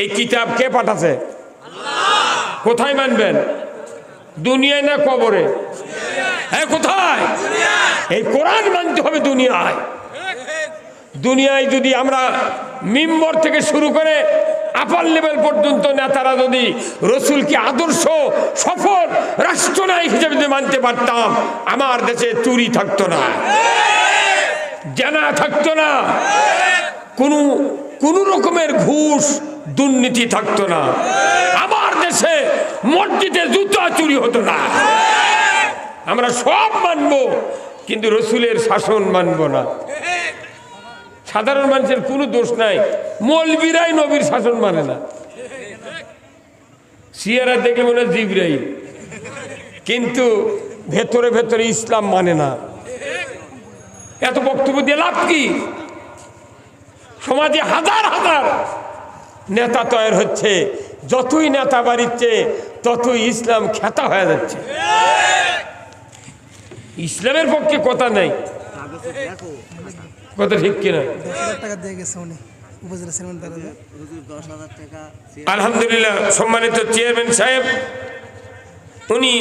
এই কিতাব কে পাঠাছে? কোথায় মানবেন? দুনিয়ায় না কবরে? হ্যাঁ কোথায়? এই কোরআন মানতে হবে দুনিয়ায়। দুনিয়ায় যদি আমরা মিম্বর থেকে শুরু করে আপার লেভেল পর্যন্ত নেতারা যদি রসুলকে আদর্শ সফল রাষ্ট্রনায়ক হিসেবে যদি মানতে পারতাম আমার দেশে চুরি থাকতো না। জানা থাকতো না। কোনো কোনো রকমের ঘুষ দুর্নীতি থাকতো না। আমার দেশে মসজিদে জুতা চুরি হতো না। আমরা সব মানবো, কিন্তু রসুলের শাসন মানবো না। সাধারণ মানুষের কোনো দোষ নাই। মলবিরাই নবীর শাসন মানে না। সিয়ারা দেখলে মনে হয় জিবরাই কিন্তু ভেতরে ভেতরে ইসলাম মানে না। এত বক্তব্য দিয়ে লাভ কি? সমাজে হাজার হাজার নেতা তৈরি হচ্ছে যতই নেতা বাড়িচ্ছে ততই ইসলাম খ্যাতা হয়ে যাচ্ছে। ইসলামের পক্ষে কথা নেই। কথা ঠিক কিনা? আলহামদুলিল্লাহ সম্মানিত চেয়ারম্যান সাহেব উনি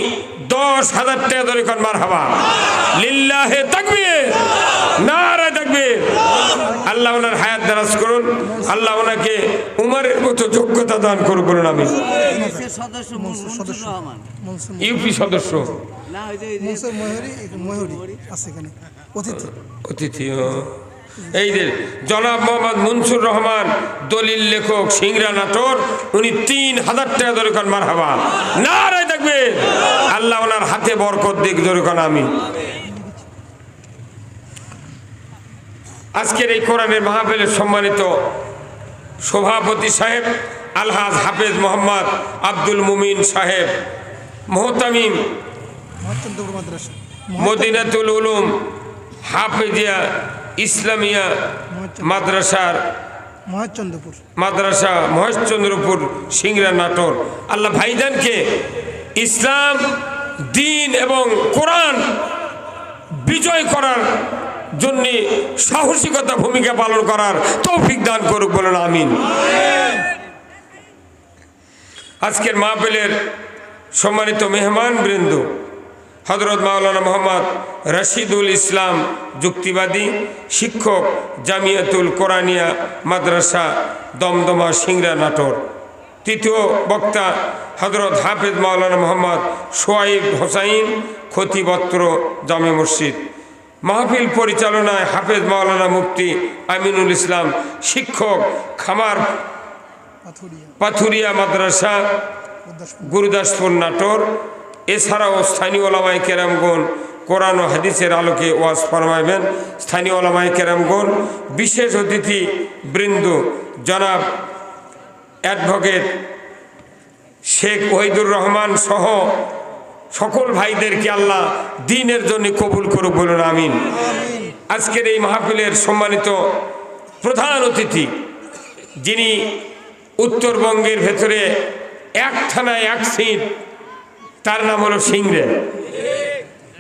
দশ হাজার টাকা কন মার হাবা লিল্লাহে থাকবে নারা থাকবে আল্লাহ ওনার হায়াত দারাজ করুন আল্লাহ ওনাকে উমারের মতো যোগ্যতা দান করুন বলুন আমি। ইউনিসের সদস্য মনসুর রহমান। ইউপি সদস্য। না ওই যে এই যে মনসুর ময়ূরী ময়ূরী আছে এখানে। অতিথি। এই যে জনাব মোহাম্মদ মনসুর রহমান দলিল লেখক সিংরা নাটোর উনি তিন হাজার টাকা ধরে কন মার হাবা না রায় থাকবে আল্লাহ ওনার হাতে বরকত দিক ধরে কন আমি। আজকের এই কোরআনের মাহফিলের সম্মানিত সভাপতি সাহেব, আলহাজ হাফেজ মোহাম্মদ আব্দুল মুমিন সাহেব, মোহতামিম, মদিনাতুল উলুম, হাফেজিয়া ইসলামিয়া মাদ্রাসার মহাচন্দ্রপুর মাদ্রাসা মহেশচন্দ্রপুর সিংরা নাটোর। আল্লাহ ভাইজানকে ইসলাম, দিন এবং কোরআন বিজয় করার জন্য সাহসিকতা ভূমিকা পালন করার তৌফিক দান করুক বলেন, আমিন। আজকের মাহফিলের সম্মানিত মেহমান বৃন্দ হজরত মাওলানা মোহাম্মদ রশিদুল ইসলাম যুক্তিবাদী শিক্ষক জামিয়াতুল কোরআনিয়া মাদ্রাসা দমদমা সিংরা নাটোর। তৃতীয় বক্তা হজরত হাফেজ মাওলানা মোহাম্মদ সোয়াইব হোসাইন খতিবত্র জামে মসজিদ। মাহফিল পরিচালনায় হাফেজ মাওলানা মুফতি আমিনুল ইসলাম শিক্ষক খামার পাথুরিয়া। মাদ্রাসা গুরুদাসপুর নাটোর। এছাড়াও স্থানীয় ওলামাই কেরামগণ কোরআন ও হাদিসের আলোকে ওয়াজ ফরমাইবেন। স্থানীয় ওলামাই কেরামগণ বিশেষ অতিথি বৃন্দ জনাব অ্যাডভোকেট শেখ ওহিদুর রহমান সহ সকল ভাইদেরকে আল্লাহ দিনের জন্য কবুল করুক বলুন, আমিন। আজকের এই মাহফিলের সম্মানিত প্রধান অতিথি, যিনি উত্তরবঙ্গের ভেতরে এক থানায় এক সিট, তার নাম হলো সিংরে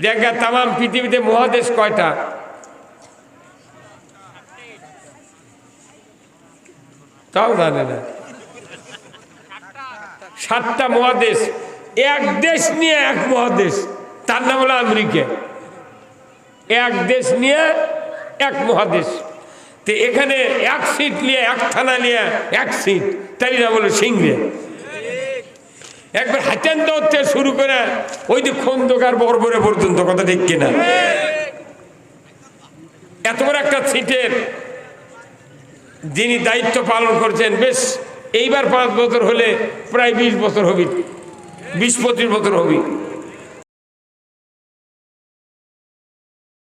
দেখা তাম পৃথিবীতে মহাদেশ কয়টা? তাও জানে না। সাতটা মহাদেশ। এক দেশ নিয়ে এক মহাদেশ। তার নাম হলো আমেরিকা। এক দেশ নিয়ে এক মহাদেশ। তো এখানে এক সিট নিয়ে, এক থানা নিয়ে এক সিট। তারই নাম হলো সিংহে একবার হাতেন দত্তে শুরু করে ওই যে খন্দকার বরবরে পর্যন্ত, কথা ঠিক কিনা? এত বড় একটা সিটের যিনি দায়িত্ব পালন করছেন, বেশ এইবার পাঁচ বছর হলে প্রায় বিশ বছর হবি। বিশ পঁচিশ বছর হবি।